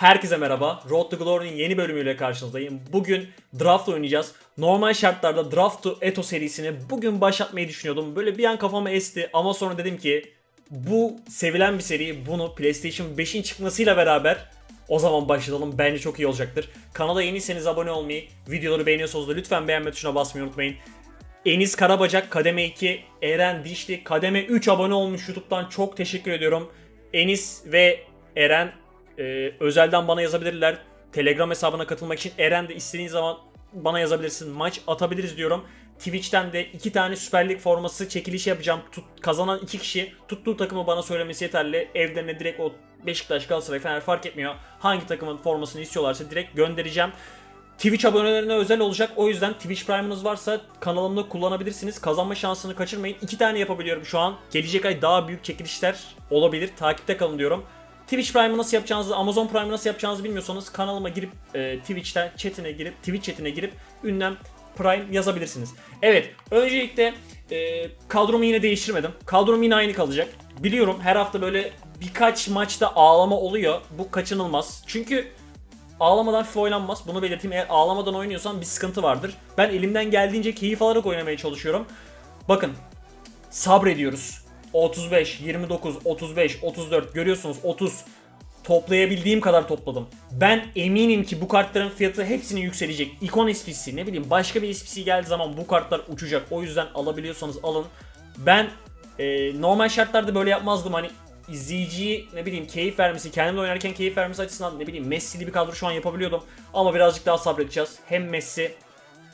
Herkese merhaba. Road to Glory'nin yeni bölümüyle karşınızdayım. Bugün draft oynayacağız. Normal şartlarda Draft to Eto serisini bugün başlatmayı düşünüyordum. Böyle bir an kafama esti ama sonra dedim ki bu sevilen bir seri bunu PlayStation 5'in çıkmasıyla beraber o zaman başlayalım. Bence çok iyi olacaktır. Kanala yeniyseniz abone olmayı, videoları beğeniyorsanız da lütfen beğenme tuşuna basmayı unutmayın. Enis Karabacak kademe 2, Eren Dişli kademe 3 abone olmuş YouTube'dan çok teşekkür ediyorum. Enis ve Eren e, özelden bana yazabilirler. Telegram hesabına katılmak için Eren de istediğin zaman bana yazabilirsin. Maç atabiliriz diyorum. Twitch'ten de iki tane Süper Lig forması çekiliş yapacağım. Tut, kazanan iki kişi tuttuğu takımı bana söylemesi yeterli. Evlerine direkt o Beşiktaş, Galatasaray, Fener fark etmiyor. Hangi takımın formasını istiyorlarsa direkt göndereceğim. Twitch abonelerine özel olacak. O yüzden Twitch Prime'ınız varsa kanalımda kullanabilirsiniz. Kazanma şansını kaçırmayın. İki tane yapabiliyorum şu an. Gelecek ay daha büyük çekilişler olabilir. Takipte kalın diyorum. Twitch Prime'ı nasıl yapacağınızı, Amazon Prime'ı nasıl yapacağınızı bilmiyorsanız kanalıma girip e, Twitch'ten chatine girip Twitch chatine girip ünlem Prime yazabilirsiniz. Evet, öncelikle e, kadromu yine değiştirmedim. Kadrom yine aynı kalacak. Biliyorum her hafta böyle birkaç maçta ağlama oluyor. Bu kaçınılmaz. Çünkü Ağlamadan FIFA oynanmaz. Bunu belirteyim. Eğer ağlamadan oynuyorsan bir sıkıntı vardır. Ben elimden geldiğince keyif alarak oynamaya çalışıyorum. Bakın. Sabrediyoruz. 35, 29, 35, 34 görüyorsunuz 30 toplayabildiğim kadar topladım. Ben eminim ki bu kartların fiyatı hepsinin yükselecek. İkon SPC ne bileyim başka bir SPC geldiği zaman bu kartlar uçacak. O yüzden alabiliyorsanız alın. Ben e, normal şartlarda böyle yapmazdım hani izleyiciyi ne bileyim keyif vermesi, kendimle oynarken keyif vermesi açısından ne bileyim Messi'li bir kadro şu an yapabiliyordum. Ama birazcık daha sabredeceğiz. Hem Messi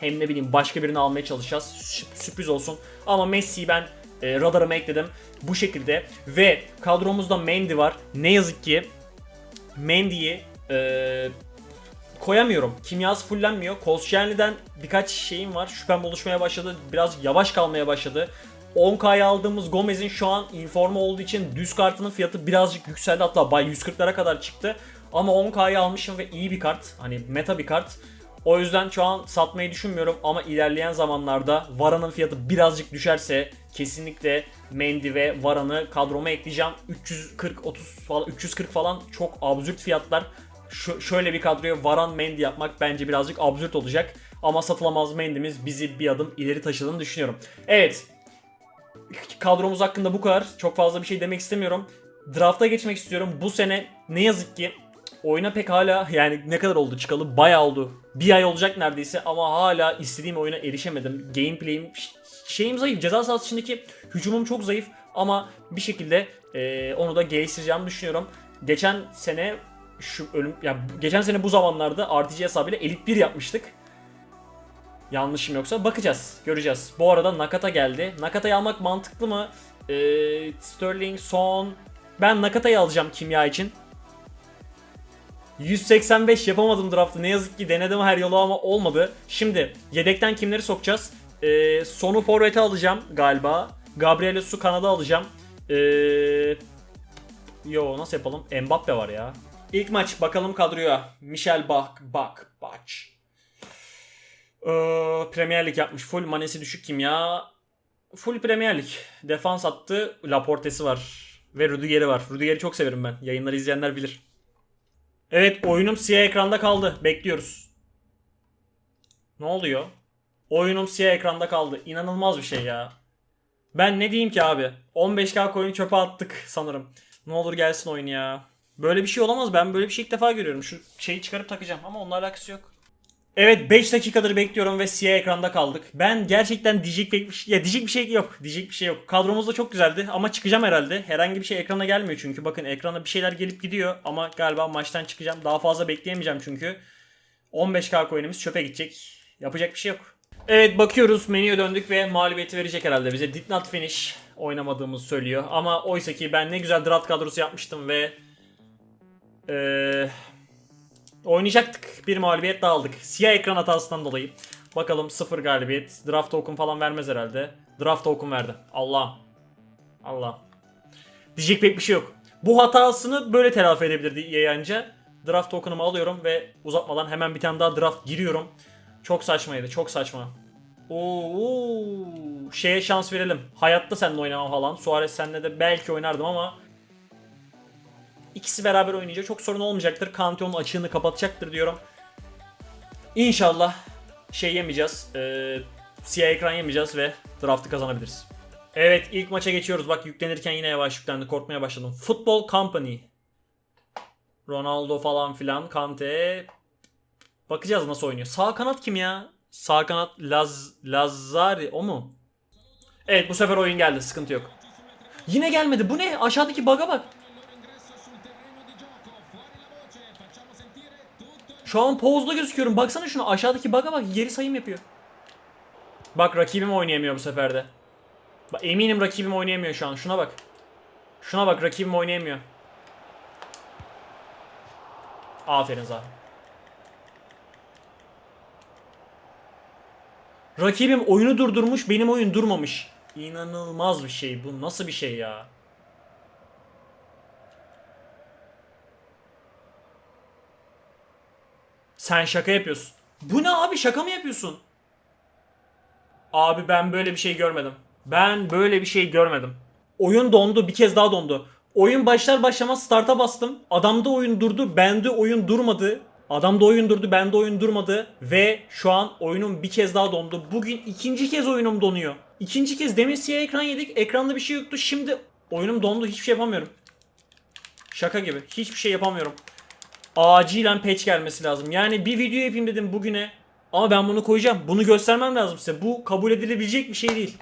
hem ne bileyim başka birini almaya çalışacağız. Sü- sürpriz olsun. Ama Messi'yi ben e, radarıma ekledim. Bu şekilde. Ve kadromuzda Mendy var. Ne yazık ki Mendy'yi e, koyamıyorum. Kimyası fullenmiyor. Koscielny'den birkaç şeyim var. Şüphem oluşmaya başladı. Biraz yavaş kalmaya başladı. 10K'ya aldığımız Gomez'in şu an informa olduğu için düz kartının fiyatı birazcık yükseldi. Hatta bay 140'lara kadar çıktı. Ama 10K'yı almışım ve iyi bir kart. Hani meta bir kart. O yüzden şu an satmayı düşünmüyorum ama ilerleyen zamanlarda Vara'nın fiyatı birazcık düşerse kesinlikle Mendy ve Vara'nı kadroma ekleyeceğim. 340 30 falan 340 falan çok absürt fiyatlar. Şu, şöyle bir kadroya Varan Mendy yapmak bence birazcık absürt olacak. Ama satılamaz Mendy'miz bizi bir adım ileri taşıdığını düşünüyorum. Evet. Kadromuz hakkında bu kadar. Çok fazla bir şey demek istemiyorum. Draft'a geçmek istiyorum. Bu sene ne yazık ki oyuna pek hala yani ne kadar oldu çıkalı bayağı oldu. Bir ay olacak neredeyse ama hala istediğim oyuna erişemedim. Gameplay'im ş- şeyim zayıf. Ceza sahası içindeki hücumum çok zayıf ama bir şekilde e, onu da geliştireceğimi düşünüyorum. Geçen sene şu ölüm ya geçen sene bu zamanlarda RTG hesabıyla Elite 1 yapmıştık. Yanlışım yoksa bakacağız, göreceğiz. Bu arada Nakata geldi. Nakata'yı almak mantıklı mı? Ee, Sterling, Son. Ben Nakata'yı alacağım kimya için. 185 yapamadım draftı. Ne yazık ki denedim her yolu ama olmadı. Şimdi yedekten kimleri sokacağız? Ee, Son'u forvete alacağım galiba. Gabriel Su Kanada alacağım. Ee, yo nasıl yapalım? Mbappe var ya. İlk maç bakalım kadroya. Michel Bak, Bak, Bach. Ee, Premier Lig yapmış. Full manesi düşük kimya. Full Premier Lig. Defans attı. Laporte'si var. Ve Rüdiger'i var. Rüdiger'i çok severim ben. Yayınları izleyenler bilir. Evet oyunum siyah ekranda kaldı. Bekliyoruz. Ne oluyor? Oyunum siyah ekranda kaldı. İnanılmaz bir şey ya. Ben ne diyeyim ki abi? 15k coin çöpe attık sanırım. Ne olur gelsin oyun ya. Böyle bir şey olamaz. Ben böyle bir şey ilk defa görüyorum. Şu şeyi çıkarıp takacağım ama onunla alakası yok. Evet 5 dakikadır bekliyorum ve siyah ekranda kaldık. Ben gerçekten diyecek pek bir şey, ya diyecek bir şey yok. Diyecek bir şey yok. Kadromuz da çok güzeldi ama çıkacağım herhalde. Herhangi bir şey ekrana gelmiyor çünkü. Bakın ekrana bir şeyler gelip gidiyor ama galiba maçtan çıkacağım. Daha fazla bekleyemeyeceğim çünkü. 15k coin'imiz çöpe gidecek. Yapacak bir şey yok. Evet bakıyoruz menüye döndük ve mağlubiyeti verecek herhalde bize. Did not finish oynamadığımızı söylüyor. Ama oysa ki ben ne güzel draft kadrosu yapmıştım ve eee Oynayacaktık. Bir mağlubiyet daha aldık. Siyah ekran hatasından dolayı. Bakalım sıfır galibiyet. Draft token falan vermez herhalde. Draft token verdi. Allah. Allah. Diyecek pek bir şey yok. Bu hatasını böyle telafi edebilirdi yayınca. Draft token'ımı alıyorum ve uzatmadan hemen bir tane daha draft giriyorum. Çok saçmaydı. Çok saçma. Oo, şeye şans verelim. Hayatta seninle oynamam falan. Suarez seninle de belki oynardım ama İkisi beraber oynayacak. Çok sorun olmayacaktır. Kante onun açığını kapatacaktır diyorum. İnşallah şey yemeyeceğiz. E, siyah ekran yemeyeceğiz ve draftı kazanabiliriz. Evet ilk maça geçiyoruz. Bak yüklenirken yine yavaş yüklendi. Korkmaya başladım. Football Company. Ronaldo falan filan. Kante. Bakacağız nasıl oynuyor. Sağ kanat kim ya? Sağ kanat Laz Lazari o mu? Evet bu sefer oyun geldi. Sıkıntı yok. Yine gelmedi. Bu ne? Aşağıdaki baga bak. Şu an pozda gözüküyorum. Baksana şuna aşağıdaki baga bak. Geri sayım yapıyor. Bak rakibim oynayamıyor bu sefer de. Eminim rakibim oynayamıyor şu an. Şuna bak. Şuna bak rakibim oynayamıyor. Aferin Zaha. Rakibim oyunu durdurmuş, benim oyun durmamış. İnanılmaz bir şey. Bu nasıl bir şey ya? Sen şaka yapıyorsun. Bu ne abi şaka mı yapıyorsun? Abi ben böyle bir şey görmedim. Ben böyle bir şey görmedim. Oyun dondu bir kez daha dondu. Oyun başlar başlamaz start'a bastım. Adamda oyun durdu, bende oyun durmadı. Adamda oyun durdu, bende oyun durmadı. Ve şu an oyunum bir kez daha dondu. Bugün ikinci kez oyunum donuyor. İkinci kez demin siyah ekran yedik. Ekranda bir şey yoktu. Şimdi oyunum dondu. Hiçbir şey yapamıyorum. Şaka gibi. Hiçbir şey yapamıyorum. Acilen patch gelmesi lazım. Yani bir video yapayım dedim bugüne. Ama ben bunu koyacağım. Bunu göstermem lazım size. Bu kabul edilebilecek bir şey değil.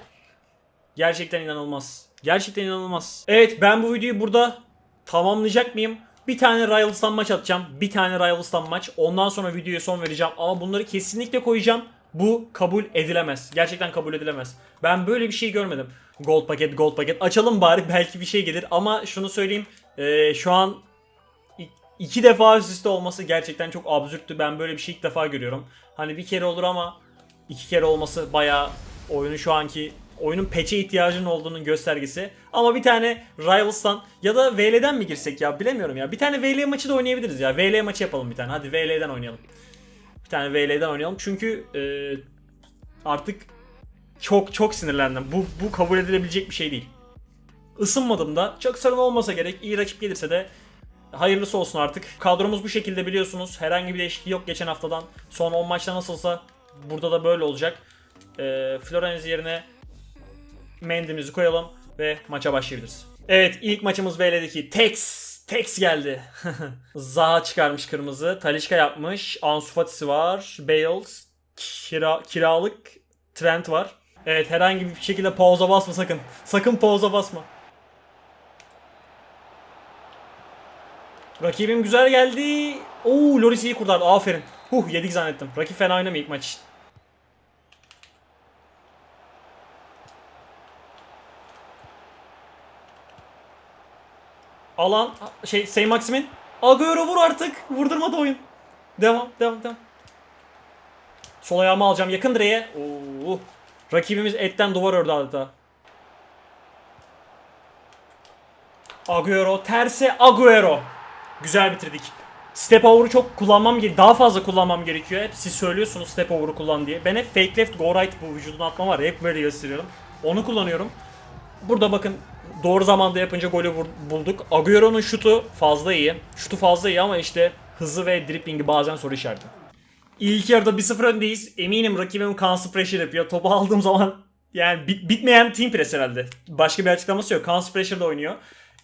Gerçekten inanılmaz. Gerçekten inanılmaz. Evet ben bu videoyu burada tamamlayacak mıyım? Bir tane Rivals'tan maç atacağım. Bir tane Rivals'tan maç. Ondan sonra videoya son vereceğim. Ama bunları kesinlikle koyacağım. Bu kabul edilemez. Gerçekten kabul edilemez. Ben böyle bir şey görmedim. Gold paket, gold paket. Açalım bari belki bir şey gelir. Ama şunu söyleyeyim. Ee, şu an iki defa üst üste olması gerçekten çok absürttü. Ben böyle bir şey ilk defa görüyorum. Hani bir kere olur ama iki kere olması bayağı oyunu şu anki oyunun peçe ihtiyacının olduğunun göstergesi. Ama bir tane Rivals'tan ya da VL'den mi girsek ya bilemiyorum ya. Bir tane VL maçı da oynayabiliriz ya. VL maçı yapalım bir tane. Hadi VL'den oynayalım. Bir tane VL'den oynayalım. Çünkü e, artık çok çok sinirlendim. Bu, bu kabul edilebilecek bir şey değil. Isınmadım da. Çok sorun olmasa gerek. İyi rakip gelirse de hayırlısı olsun artık. Kadromuz bu şekilde biliyorsunuz. Herhangi bir değişiklik yok geçen haftadan. Son 10 maçta nasılsa burada da böyle olacak. Ee, Florenz yerine Mendy'mizi koyalım ve maça başlayabiliriz. Evet ilk maçımız VL'deki Tex. Tex geldi. Zaha çıkarmış kırmızı. Talişka yapmış. Ansu Fati'si var. Bales. Kira, kiralık Trent var. Evet herhangi bir şekilde pauza basma sakın. Sakın pauza basma. Rakibim güzel geldi. Oo Loris iyi kurtardı. Aferin. Huh yedik zannettim. Rakip fena oynamıyor ilk maç Alan şey Say Maximin. Agüero vur artık. Vurdurmadı oyun. Devam devam devam. Sol ayağımı alacağım yakın direğe. Oo. Rakibimiz etten duvar ördü adeta. Agüero terse Agüero. Güzel bitirdik. Step over'u çok kullanmam gerekiyor. Daha fazla kullanmam gerekiyor. Hep siz söylüyorsunuz step over'u kullan diye. Ben hep fake left go right bu vücudun atma var hep böyle gösteriyorum. Onu kullanıyorum. Burada bakın doğru zamanda yapınca golü bulduk. Agüero'nun şutu fazla iyi. Şutu fazla iyi ama işte hızı ve driplingi bazen soru işareti. İlk yarıda 1-0 öndeyiz. Eminim rakibim constant pressure yapıyor. Topu aldığım zaman yani bit- bitmeyen team press herhalde. Başka bir açıklaması yok. Constant pressure'da oynuyor.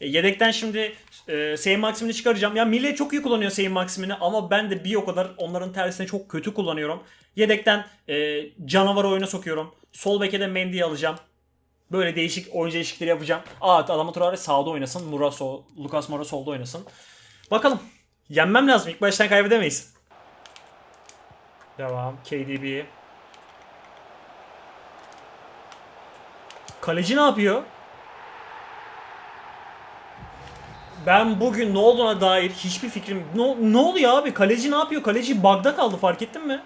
E, yedekten şimdi e, Sayın Maxim'ini çıkaracağım. Ya Millet çok iyi kullanıyor Sayın Maxim'ini ama ben de bir o kadar onların tersine çok kötü kullanıyorum. Yedekten e, canavar oyuna sokuyorum. Sol beke de Mendy'yi alacağım. Böyle değişik oyuncu değişiklikleri yapacağım. Aa Adama Traore sağda oynasın. Mura sol, Lucas Moura solda oynasın. Bakalım. Yenmem lazım. İlk baştan kaybedemeyiz. Devam. KDB. Kaleci ne yapıyor? Ben bugün ne olduğuna dair hiçbir fikrim... Ne, ne oluyor abi? Kaleci ne yapıyor? Kaleci bug'da kaldı fark ettin mi?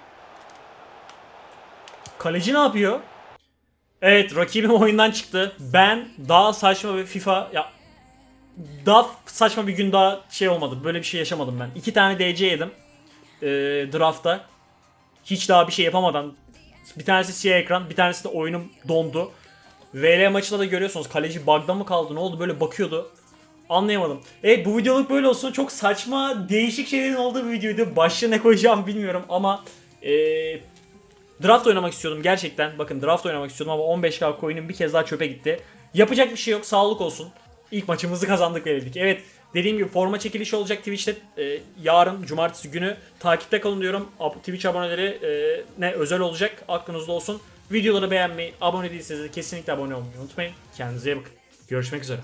Kaleci ne yapıyor? Evet rakibim oyundan çıktı. Ben daha saçma bir FIFA... Ya, daha saçma bir gün daha şey olmadı. Böyle bir şey yaşamadım ben. İki tane DC yedim. Ee, draftta. Hiç daha bir şey yapamadan. Bir tanesi siyah ekran, bir tanesi de oyunum dondu. VL maçında da görüyorsunuz kaleci bug'da mı kaldı ne oldu böyle bakıyordu. Anlayamadım. Evet bu videoluk böyle olsun. Çok saçma, değişik şeylerin olduğu bir videoydu. Başlığa ne koyacağım bilmiyorum ama eee draft oynamak istiyordum gerçekten. Bakın draft oynamak istiyordum ama 15k coin'im bir kez daha çöpe gitti. Yapacak bir şey yok. Sağlık olsun. İlk maçımızı kazandık verildik. Evet dediğim gibi forma çekilişi olacak Twitch'te e, yarın cumartesi günü takipte kalın diyorum. Twitch aboneleri e, ne özel olacak aklınızda olsun. Videoları beğenmeyi, abone değilseniz de kesinlikle abone olmayı unutmayın. Kendinize iyi bakın. Görüşmek üzere.